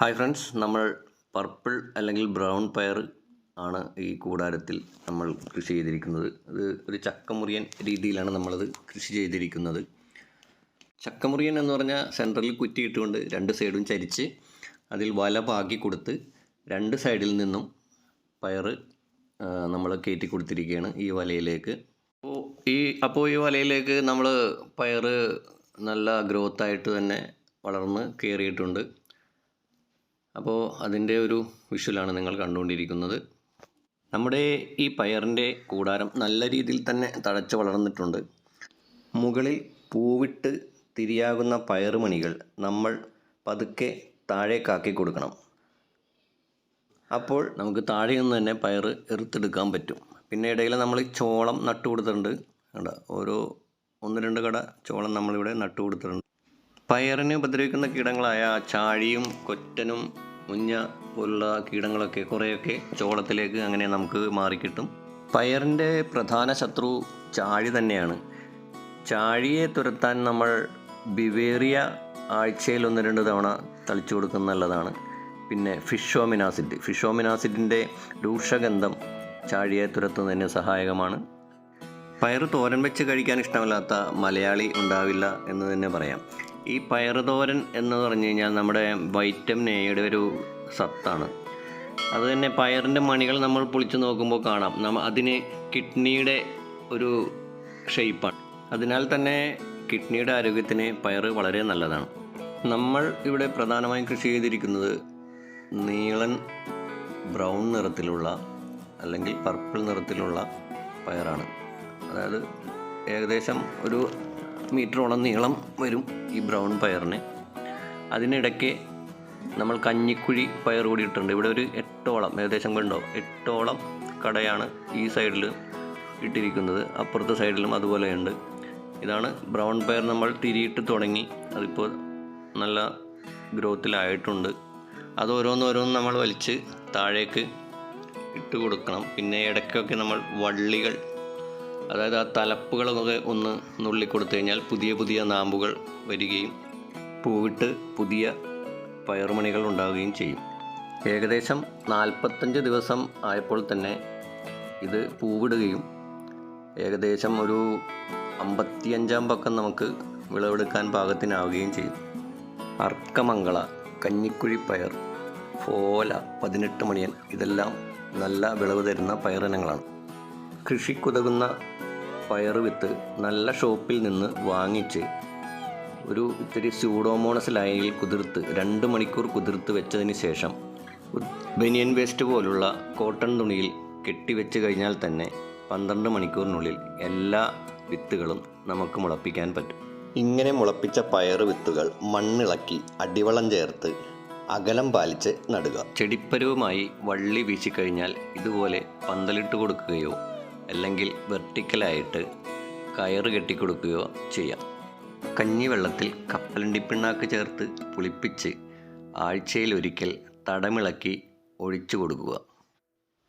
Hi friends നമ്മൾ purple അല്ലെങ്കിൽ brown പയർ ആണ് ഈ കൂടാരത്തിൽ നമ്മൾ കൃഷി ചെയ്തിരിക്കുന്നത്. അത് ഒരു ചക്കമുറിയൻ രീതിയിലാണ് നമ്മളത് കൃഷി ചെയ്തിരിക്കുന്നത്. ചക്കമുറിയൻ എന്ന് പറഞ്ഞാൽ സെൻട്രലിൽ കുറ്റിയിട്ടുകൊണ്ട് രണ്ട് സൈഡും ചരിച്ച് അതിൽ വല പാകി കൊടുത്ത് രണ്ട് സൈഡിൽ നിന്നും പയർ നമ്മൾ കയറ്റി കൊടുത്തിരിക്കുകയാണ് ഈ വലയിലേക്ക്. അപ്പോൾ ഈ അപ്പോൾ ഈ വലയിലേക്ക് നമ്മൾ പയർ നല്ല ഗ്രോത്തായിട്ട് തന്നെ വളർന്ന് കയറിയിട്ടുണ്ട് അപ്പോൾ അതിന്റെ ഒരു വിഷ്വലാണ് നിങ്ങൾ കണ്ടുകൊണ്ടിരിക്കുന്നത്. നമ്മുടെ ഈ പയറിന്റെ കൂടാരം നല്ല രീതിയിൽ തന്നെ തഴച്ച് വളർന്നിട്ടുണ്ട്. മുകളിൽ പൂവിട്ട് തിരിയാകുന്ന പയറുമണികൾ നമ്മൾ പതുക്കെ താഴേക്കാക്കി കൊടുക്കണം. അപ്പോൾ നമുക്ക് താഴെ നിന്ന് തന്നെ പയർ എറുത്തെടുക്കാൻ പറ്റും. പിന്നെ ഇടയിൽ നമ്മൾ ചോളം നട്ടു കൊടുത്തിട്ടുണ്ട് കണ്ട? ഓരോ ഒന്ന് രണ്ട് കട ചോളം നമ്മളിവിടെ നട്ടു കൊടുത്തിട്ടുണ്ട് പയറിനെ ഉപദ്രവിക്കുന്ന കീടങ്ങളായ ചാഴിയും കൊറ്റനും മുഞ്ഞ പോലുള്ള കീടങ്ങളൊക്കെ കുറേയൊക്കെ ചോളത്തിലേക്ക് അങ്ങനെ നമുക്ക് മാറിക്കിട്ടും. പയറിന്റെ പ്രധാന ശത്രു ചാഴി തന്നെയാണ്. ചാഴിയെ തുരത്താൻ നമ്മൾ ബിവേറിയ ആഴ്ചയിൽ ഒന്ന് രണ്ട് തവണ തളിച്ചു കൊടുക്കുന്ന നല്ലതാണ്. പിന്നെ ഫിഷോമിനാസിഡ് ഫിഷോമിനാസിഡിന്റെ രൂക്ഷഗന്ധം ചാഴിയെ തുരത്തുന്നതിന് സഹായകമാണ്. പയർ തോരൻ വെച്ച് കഴിക്കാൻ ഇഷ്ടമല്ലാത്ത മലയാളി ഉണ്ടാവില്ല എന്ന് തന്നെ പറയാം. ഈ പയറുതോരൻ എന്ന് പറഞ്ഞു കഴിഞ്ഞാൽ നമ്മുടെ വൈറ്റമിൻ എയുടെ ഒരു സത്താണ്. അത് തന്നെ പയറിന്റെ മണികൾ നമ്മൾ പൊളിച്ച് നോക്കുമ്പോൾ കാണാം. നമ്മ അതിന് കിഡ്നിയുടെ ഒരു ഷെയ്പ്പാണ് അതിനാൽ തന്നെ കിഡ്നിയുടെ ആരോഗ്യത്തിന് പയർ വളരെ നല്ലതാണ്. നമ്മൾ ഇവിടെ പ്രധാനമായും കൃഷി ചെയ്തിരിക്കുന്നത് നീളൻ ബ്രൗൺ നിറത്തിലുള്ള അല്ലെങ്കിൽ പർപ്പിൾ നിറത്തിലുള്ള പയറാണ്. അതായത് ഏകദേശം ഒരു മീറ്ററോളം നീളം വരും ഈ ബ്രൗൺ പയറിന്. അതിനിടയ്ക്ക് നമ്മൾ കഞ്ഞിക്കുഴി പയർ കൂടി ഇട്ടിട്ടുണ്ട്. ഇവിടെ ഒരു എട്ടോളം ഏകദേശം കണ്ടോ? എട്ടോളം കടയാണ് ഈ സൈഡിൽ ഇട്ടിരിക്കുന്നത്. അപ്പുറത്തെ സൈഡിലും അതുപോലെയുണ്ട്. ഇതാണ് ബ്രൗൺ പയർ നമ്മൾ തിരിയിട്ട് തുടങ്ങി. അതിപ്പോൾ നല്ല ഗ്രോത്തിലായിട്ടുണ്ട്. അത് ഓരോന്നോരോന്ന് നമ്മൾ വലിച്ച് താഴേക്ക് ഇട്ട് കൊടുക്കണം. പിന്നെ ഇടയ്ക്കൊക്കെ നമ്മൾ വള്ളികൾ അതായത് ആ തലപ്പുകളൊക്കെ ഒന്ന് നുള്ളി കൊടുത്തു കഴിഞ്ഞാൽ പുതിയ പുതിയ നാമ്പുകൾ വരികയും പൂവിട്ട് പുതിയ പയറുമണികൾ ഉണ്ടാവുകയും ചെയ്യും. ഏകദേശം നാൽപ്പത്തഞ്ച് ദിവസം ആയപ്പോൾ തന്നെ ഇത് പൂവിടുകയും ഏകദേശം ഒരു അമ്പത്തിയഞ്ചാം പക്കം നമുക്ക് വിളവെടുക്കാൻ പാകത്തിനാവുകയും ചെയ്യും. അർക്കമംഗള കഞ്ഞിക്കുഴി പയർ ഫോല പതിനെട്ട് മണിയൻ ഇതെല്ലാം നല്ല വിളവ് തരുന്ന പയറിനങ്ങളാണ്. കൃഷിക്കുതകുന്ന പയർ വിത്ത് നല്ല ഷോപ്പിൽ നിന്ന് വാങ്ങിച്ച് ഒരു ഇത്തിരി സ്യൂഡോമോണസ് ലൈനിൽ കുതിർത്ത് രണ്ട് മണിക്കൂർ കുതിർത്ത് വെച്ചതിന് ശേഷം ബനിയൻ വേസ്റ്റ് പോലുള്ള കോട്ടൺ തുണിയിൽ കെട്ടിവെച്ച് കഴിഞ്ഞാൽ തന്നെ പന്ത്രണ്ട് മണിക്കൂറിനുള്ളിൽ എല്ലാ വിത്തുകളും നമുക്ക് മുളപ്പിക്കാൻ പറ്റും. ഇങ്ങനെ മുളപ്പിച്ച പയർ വിത്തുകൾ മണ്ണിളക്കി അടിവളം ചേർത്ത് അകലം പാലിച്ച് നടുക. ചെടിപ്പരവുമായി വള്ളി വീശിക്കഴിഞ്ഞാൽ ഇതുപോലെ പന്തലിട്ട് കൊടുക്കുകയോ അല്ലെങ്കിൽ വെർട്ടിക്കലായിട്ട് കയറ് കെട്ടിക്കൊടുക്കുകയോ ചെയ്യാം. കഞ്ഞിവെള്ളത്തിൽ കപ്പലണ്ടി പിണ്ണാക്ക് ചേർത്ത് പുളിപ്പിച്ച് ആഴ്ചയിൽ ഒരിക്കൽ തടമിളക്കി ഒഴിച്ചു കൊടുക്കുക.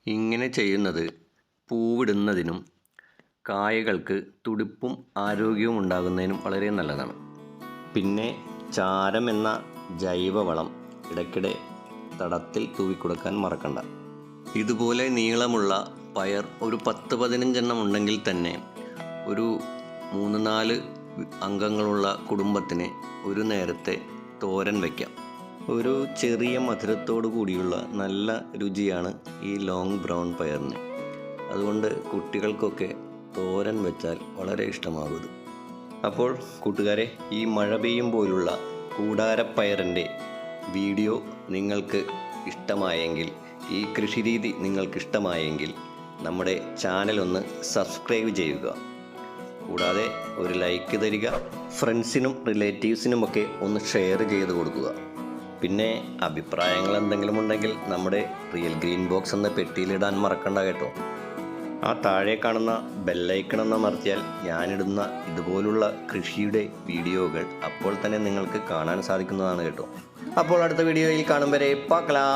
ഇങ്ങനെ ചെയ്യുന്നത് പൂവിടുന്നതിനും കായകൾക്ക് തുടിപ്പും ആരോഗ്യവും ഉണ്ടാകുന്നതിനും വളരെ നല്ലതാണ്. പിന്നെ ചാരം എന്ന ജൈവവളം ഇടയ്ക്കിടെ തടത്തിൽ തൂവിക്കൊടുക്കാൻ മറക്കണ്ട. ഇതുപോലെ നീളമുള്ള പയർ ഒരു പത്ത് പതിനഞ്ചെണ്ണം ഉണ്ടെങ്കിൽ തന്നെ ഒരു മൂന്ന് നാല് അംഗങ്ങളുള്ള കുടുംബത്തിന് ഒരു നേരത്തെ തോരൻ വയ്ക്കാം ഒരു ചെറിയ മധുരത്തോടു കൂടിയുള്ള നല്ല രുചിയാണ് ഈ ലോങ് ബ്രൗൺ പയറിന്. അതുകൊണ്ട് കുട്ടികൾക്കൊക്കെ തോരൻ വെച്ചാൽ വളരെ ഇഷ്ടമാകും അപ്പോൾ കൂട്ടുകാരെ ഈ മഴ പെയ്യും പോലുള്ള കൂടാരപ്പയറിന്റെ വീഡിയോ നിങ്ങൾക്ക് ഇഷ്ടമായെങ്കിൽ ഈ കൃഷിരീതി നിങ്ങൾക്ക് ഇഷ്ടമായെങ്കിൽ നമ്മുടെ ചാനൽ ഒന്ന് സബ്സ്ക്രൈബ് ചെയ്യുക. കൂടാതെ ഒരു ലൈക്ക് തരിക ഫ്രണ്ട്സിനും റിലേറ്റീവ്സിനുമൊക്കെ ഒന്ന് ഷെയർ ചെയ്ത് കൊടുക്കുക. പിന്നെ അഭിപ്രായങ്ങൾ എന്തെങ്കിലും ഉണ്ടെങ്കിൽ നമ്മുടെ റിയൽ ഗ്രീൻ ബോക്സ് എന്ന പെട്ടിയിലിടാൻ മറക്കണ്ട കേട്ടോ. ആ താഴെ കാണുന്ന ബെല്ലൈക്കൺ എന്ന് അമർത്തിയാൽ ഞാനിടുന്ന ഇതുപോലുള്ള കൃഷിയുടെ വീഡിയോകൾ അപ്പോൾ തന്നെ നിങ്ങൾക്ക് കാണാൻ സാധിക്കുന്നതാണ് കേട്ടോ. അപ്പോൾ അടുത്ത വീഡിയോയിൽ കാണും വരെ. പാക്കലാം